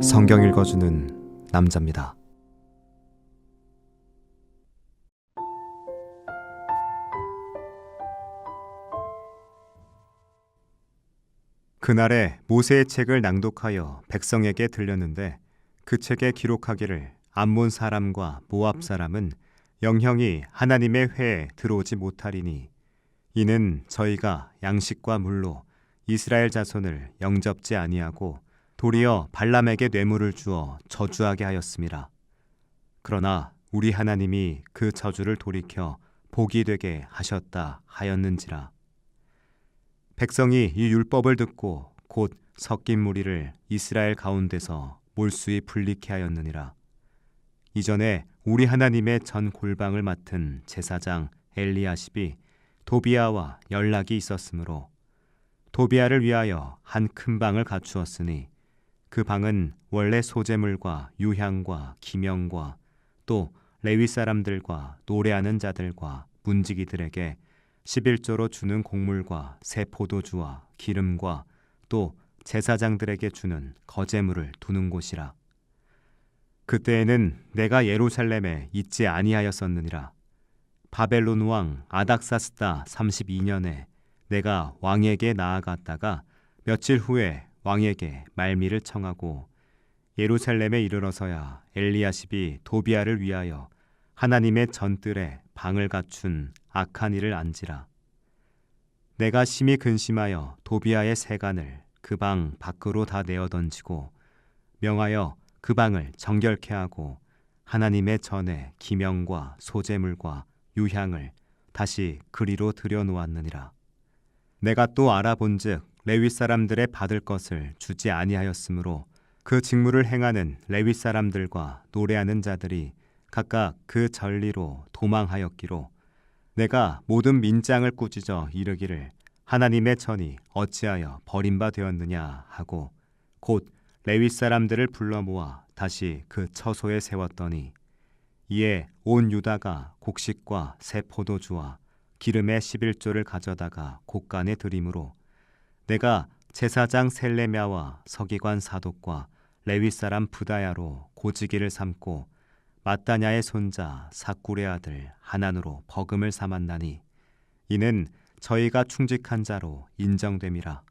성경 읽어주는 남자입니다. 그날에 모세의 책을 낭독하여 백성에게 들렸는데 그 책에 기록하기를 암몬 사람과 모압 사람은 영형이 하나님의 회에 들어오지 못하리니 이는 저희가 양식과 물로 이스라엘 자손을 영접지 아니하고 도리어 발람에게 뇌물을 주어 저주하게 하였습니다. 그러나 우리 하나님이 그 저주를 돌이켜 복이 되게 하셨다 하였는지라. 백성이 이 율법을 듣고 곧 섞인 무리를 이스라엘 가운데서 몰수히 불리케 하였느니라. 이전에 우리 하나님의 전 골방을 맡은 제사장 엘리야십이 도비아와 연락이 있었으므로 도비아를 위하여 한 큰 방을 갖추었으니 그 방은 원래 소재물과 유향과 기명과 또 레위 사람들과 노래하는 자들과 문지기들에게 11조로 주는 곡물과 새 포도주와 기름과 또 제사장들에게 주는 거제물을 두는 곳이라. 그때에는 내가 예루살렘에 있지 아니하였었느니라. 바벨론 왕 아닥사스다 32년에 내가 왕에게 나아갔다가 며칠 후에 왕에게 말미를 청하고 예루살렘에 이르러서야 엘리야십이 도비아를 위하여 하나님의 전뜰에 방을 갖춘 악한 일을 안지라. 내가 심히 근심하여 도비아의 세간을 그 방 밖으로 다 내어 던지고 명하여 그 방을 정결케 하고 하나님의 전에 기명과 소재물과 유향을 다시 그리로 들여 놓았느니라. 내가 또 알아본즉 레위 사람들의 받을 것을 주지 아니하였으므로 그 직무를 행하는 레위 사람들과 노래하는 자들이 각각 그 전리로 도망하였기로 내가 모든 민장을 꾸짖어 이르기를 하나님의 전이 어찌하여 버림바 되었느냐 하고 곧 레위 사람들을 불러 모아 다시 그 처소에 세웠더니 이에 온 유다가 곡식과 새 포도주와 기름의 11조를 가져다가 곡간에 드림으로 내가 제사장 셀레미아와 서기관 사독과 레위 사람 부다야로 고지기를 삼고 마따냐의 손자 사꿀의 아들 하난으로 버금을 삼았나니 이는 저희가 충직한 자로 인정됨이라.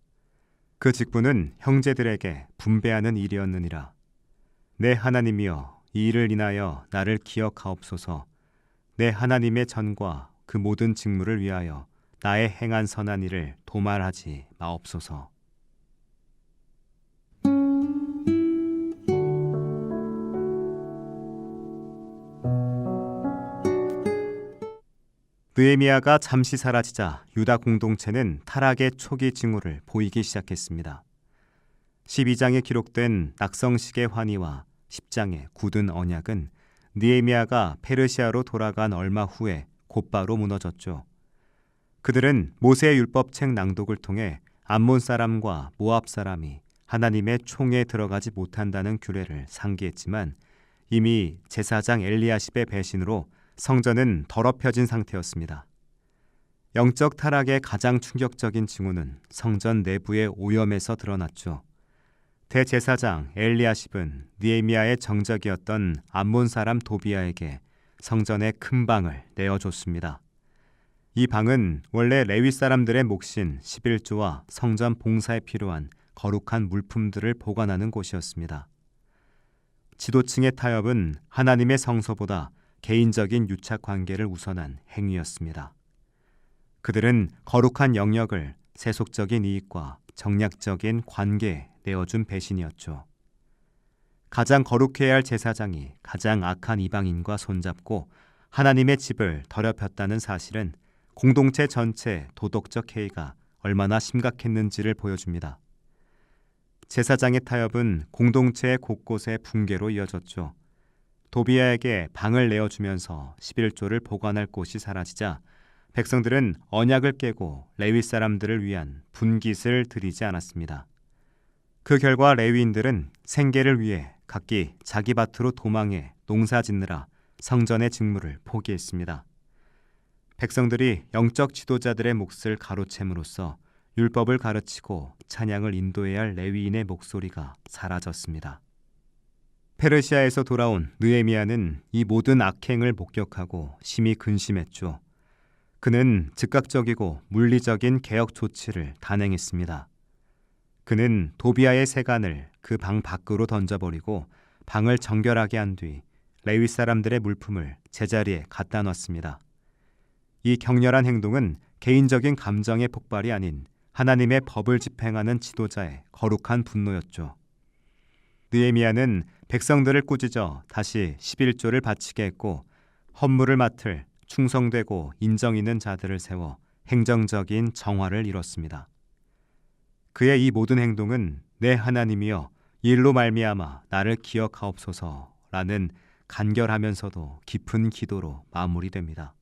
그 직분은 형제들에게 분배하는 일이었느니라. 내 하나님이여 이 일을 인하여 나를 기억하옵소서. 내 하나님의 전과 그 모든 직무를 위하여 나의 행한 선한 일을 도말하지 마옵소서. 느에미아가 잠시 사라지자 유다 공동체는 타락의 초기 징후를 보이기 시작했습니다. 12장에 기록된 낙성식의 환희와 10장의 굳은 언약은 느에미아가 페르시아로 돌아간 얼마 후에 곧바로 무너졌죠. 그들은 모세의 율법책 낭독을 통해 암몬 사람과 모압 사람이 하나님의 총에 들어가지 못한다는 규례를 상기했지만 이미 제사장 엘리야십의 배신으로 성전은 더럽혀진 상태였습니다. 영적 타락의 가장 충격적인 징후는 성전 내부의 오염에서 드러났죠. 대제사장 엘리야십은 니에미아의 정적이었던 암몬 사람 도비아에게 성전의 큰 방을 내어줬습니다. 이 방은 원래 레위 사람들의 몫인 11조와 성전 봉사에 필요한 거룩한 물품들을 보관하는 곳이었습니다. 지도층의 타협은 하나님의 성소보다 개인적인 유착 관계를 우선한 행위였습니다. 그들은 거룩한 영역을 세속적인 이익과 정략적인 관계에 내어준 배신이었죠. 가장 거룩해야 할 제사장이 가장 악한 이방인과 손잡고 하나님의 집을 더럽혔다는 사실은 공동체 전체 도덕적 해이가 얼마나 심각했는지를 보여줍니다. 제사장의 타협은 공동체의 곳곳에 붕괴로 이어졌죠. 도비아에게 방을 내어주면서 11조를 보관할 곳이 사라지자 백성들은 언약을 깨고 레위 사람들을 위한 분깃을 드리지 않았습니다. 그 결과 레위인들은 생계를 위해 각기 자기 밭으로 도망해 농사 짓느라 성전의 직무를 포기했습니다. 백성들이 영적 지도자들의 몫을 가로챈으로써 율법을 가르치고 찬양을 인도해야 할 레위인의 목소리가 사라졌습니다. 페르시아에서 돌아온 느헤미야는 이 모든 악행을 목격하고 심히 근심했죠. 그는 즉각적이고 물리적인 개혁 조치를 단행했습니다. 그는 도비아의 세간을 그 방 밖으로 던져버리고 방을 정결하게 한 뒤 레위 사람들의 물품을 제자리에 갖다 놨습니다. 이 격렬한 행동은 개인적인 감정의 폭발이 아닌 하나님의 법을 집행하는 지도자의 거룩한 분노였죠. 느헤미야는 백성들을 꾸짖어 다시 11조를 바치게 했고 헌물을 맡을 충성되고 인정 있는 자들을 세워 행정적인 정화를 이뤘습니다. 그의 이 모든 행동은 내 하나님이여 이 일로 말미암아 나를 기억하옵소서라는 간결하면서도 깊은 기도로 마무리됩니다.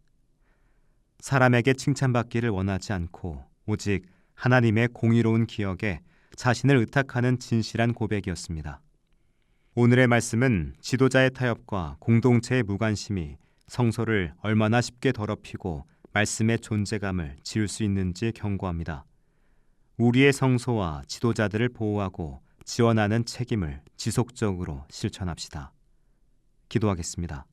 사람에게 칭찬받기를 원하지 않고 오직 하나님의 공의로운 기억에 자신을 의탁하는 진실한 고백이었습니다. 오늘의 말씀은 지도자의 타협과 공동체의 무관심이 성소를 얼마나 쉽게 더럽히고 말씀의 존재감을 지울 수 있는지 경고합니다. 우리의 성소와 지도자들을 보호하고 지원하는 책임을 지속적으로 실천합시다. 기도하겠습니다.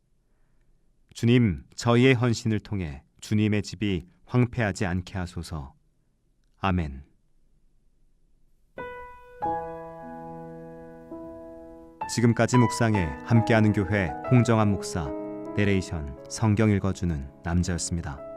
주님, 저희의 헌신을 통해 주님의 집이 황폐하지 않게 하소서. 아멘. 지금까지 묵상에 함께하는 교회 홍정한 목사 내레이션 성경 읽어주는 남자였습니다.